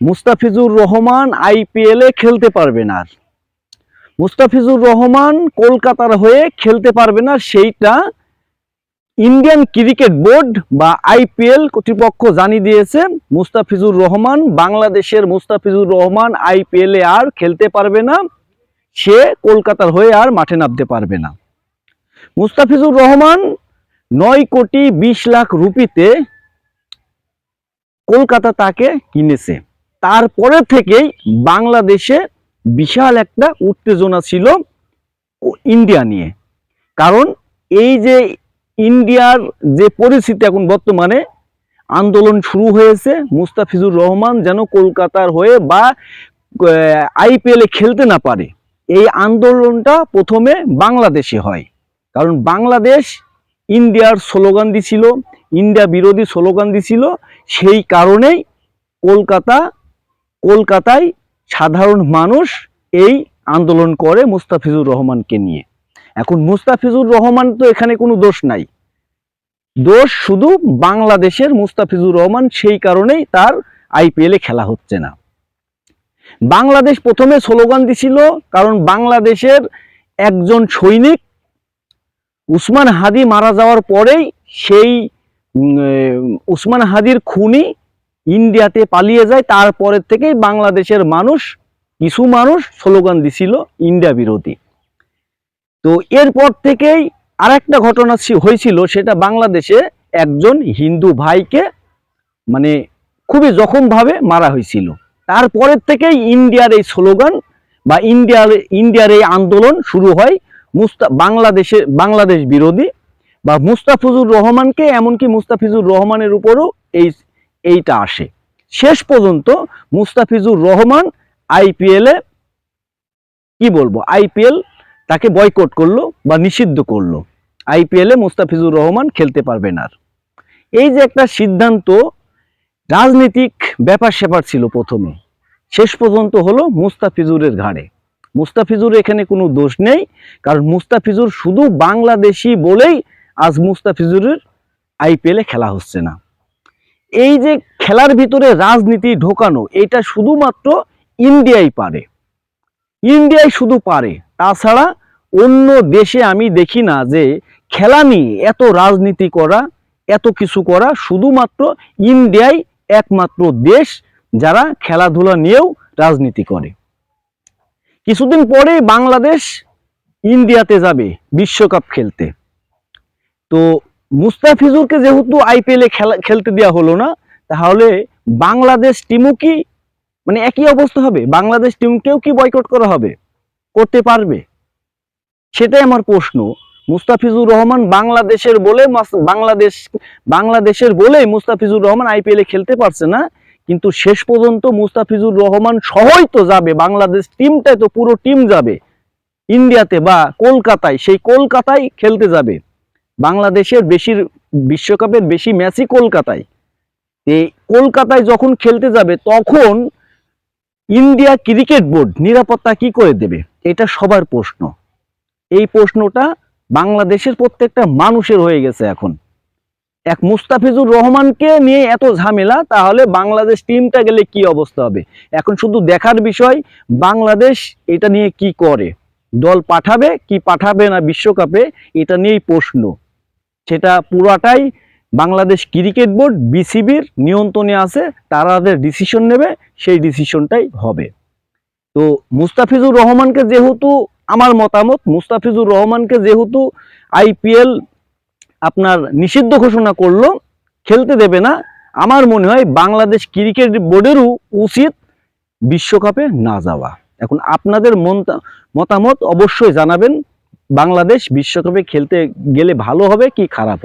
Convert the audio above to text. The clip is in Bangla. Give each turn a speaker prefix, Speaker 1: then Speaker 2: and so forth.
Speaker 1: মুস্তাফিজুর রহমান আইপিএল খেলতে পারবে না মুস্তাফিজুর রহমান কলকাতার হয়ে খেলতে পারবে না, সেইটা ইন্ডিয়ান ক্রিকেট বোর্ড বা আইপিএল কর্তৃপক্ষ জানিয়ে দিয়েছে। মুস্তাফিজুর রহমান বাংলাদেশের মুস্তাফিজুর রহমান আইপিএল আর খেলতে পারবে না, সে কলকাতার হয়ে আর মাঠে নামতে পারবে না। মুস্তাফিজুর রহমান নয় কোটি বিশ লাখ রুপিতে কলকাতা তাকে কিনেছে। তারপরে থেকেই বাংলাদেশে বিশাল একটা উত্তেজনা ছিল ইন্ডিয়া নিয়ে। কারণ এই যে ইন্ডিয়ার যে পরিস্থিতি এখন বর্তমানে, আন্দোলন শুরু হয়েছে, মুস্তাফিজুর রহমান যেন কলকাতার হয়ে বা আইপিএল খেলতে না পারে, এই আন্দোলনটা প্রথমে বাংলাদেশে হয়। কারণ বাংলাদেশ ইন্ডিয়ার স্লোগান দিছিল ইন্ডিয়া বিরোধী স্লোগান দিছিল সেই কারণেই কলকাতা কলকাতায় সাধারণ মানুষ এই আন্দোলন করে মুস্তাফিজুর রহমানকে নিয়ে। এখন মুস্তাফিজুর রহমান তো এখানে কোনো দোষ নাই। দোষ শুধু বাংলাদেশের মুস্তাফিজুর রহমান সেই কারণেই তার আইপিএলে খেলা হচ্ছে না। বাংলাদেশ প্রথমে স্লোগান দিছিল, কারণ বাংলাদেশের একজন সৈনিক উসমান হাদি মারা যাওয়ার পরেই সেই উসমান হাদির খুনি ইন্ডিয়াতে পালিয়ে যায়, তারপরের থেকেই বাংলাদেশের মানুষ, কিছু মানুষ স্লোগান দিছিল, ইন্ডিয়া বিরোধী। তো এরপর থেকেই আরেকটা ঘটনা হয়েছিল, সেটা বাংলাদেশে একজন হিন্দু ভাইকে মানে খুবই জখমভাবে মারা হয়েছিল। তারপরের থেকেই ইন্ডিয়ার এই স্লোগান বা ইন্ডিয়ার ইন্ডিয়ার এই আন্দোলন শুরু হয় মুস্তা, বাংলাদেশে, বাংলাদেশ বিরোধী বা মুস্তাফিজুর রহমানকে, এমনকি মুস্তাফিজুর রহমানের উপরও এই এইটা আসে। শেষ পর্যন্ত মুস্তাফিজুর রহমান আইপিএলে, কি বলব, আইপিএল তাকে বয়কট করল বা নিষিদ্ধ করল। আইপিএলে মুস্তাফিজুর রহমান খেলতে পারবে না। এই যে একটা সিদ্ধান্ত, রাজনৈতিক ব্যাপার স্যাপার ছিল প্রথমে। শেষ পর্যন্ত হলো মুস্তাফিজুরের ঘাড়ে। মুস্তাফিজুর এখানে কোনো দোষ নেই, কারণ মুস্তাফিজুর শুধু বাংলাদেশি বলেই আজ মুস্তাফিজুরের আইপিএলে খেলা হচ্ছে না। এই যে খেলার ভিতরে রাজনীতি ঢোকানো, এটা শুধুমাত্র ইন্ডিয়াই পারে। ইন্ডিয়াই শুধু পারে। তাছাড়া অন্য দেশে আমি দেখি না যে খেলা নিয়ে এত রাজনীতি করা, এত কিছু করা শুধুমাত্র ইন্ডিয়াই একমাত্র দেশ যারা খেলাধুলা নিয়েও রাজনীতি করে। কিছুদিন পরে বাংলাদেশ ইন্ডিয়াতে যাবে বিশ্বকাপ খেলতে। তো মুস্তাফিজুরকে যেহেতু আইপিএলে খেলা খেলতে দেওয়া হলো না, তাহলে বাংলাদেশ টিমও কি মানে একই অবস্থা হবে? বাংলাদেশ টিমকেও কি বয়কট করা হবে? করতে পারবে? সেটাই আমার প্রশ্ন। মুস্তাফিজুর রহমান বাংলাদেশের বলে বাংলাদেশ বাংলাদেশের বলে মুস্তাফিজুর রহমান আইপিএলে খেলতে পারছে না, কিন্তু শেষ পর্যন্ত মুস্তাফিজুর রহমান সহই তো যাবে। বাংলাদেশ টিমটাই তো পুরো টিম যাবে। ইন্ডিয়াতে বা কলকাতায়, সেই কলকাতায় খেলতে যাবে। বাংলাদেশের বেশির বিশ্বকাপের বেশি ম্যাচই কলকাতায়। এই কলকাতায় যখন খেলতে যাবে, তখন ইন্ডিয়া ক্রিকেট বোর্ড নিরাপত্তা কি করে দেবে? এটা সবার প্রশ্ন। এই প্রশ্নটা বাংলাদেশের প্রত্যেকটা মানুষের হয়ে গেছে এখন। এক মুস্তাফিজুর রহমানকে নিয়ে এত ঝামেলা, তাহলে বাংলাদেশ টিমটা গেলে কি অবস্থা হবে? এখন শুধু দেখার বিষয়, বাংলাদেশ এটা নিয়ে কি করে? দল পাঠাবে, কি পাঠাবে না বিশ্বকাপে, এটা নিয়েই প্রশ্ন। সেটা পুরাটাই বাংলাদেশ ক্রিকেট বোর্ড, বিসিবির নিয়ন্ত্রণে আছে তারাদের ডিসিশন নেবে, সেই ডিসিশনটাই হবে। তো মুস্তাফিজুর রহমানকে যেহেতু আমার মতামত, মুস্তাফিজুর রহমানকে যেহেতু আইপিএল আপনার নিষিদ্ধ ঘোষণা করল, খেলতে দেবে না, আমার মনে হয় বাংলাদেশ ক্রিকেট বোর্ডেরও উচিত বিশ্বকাপে না যাওয়া। এখন আপনাদের মতামত অবশ্যই জানাবেন। বাংলাদেশ বিশ্বকাপে খেলতে গেলে ভালো হবে কি খারাপ হবে?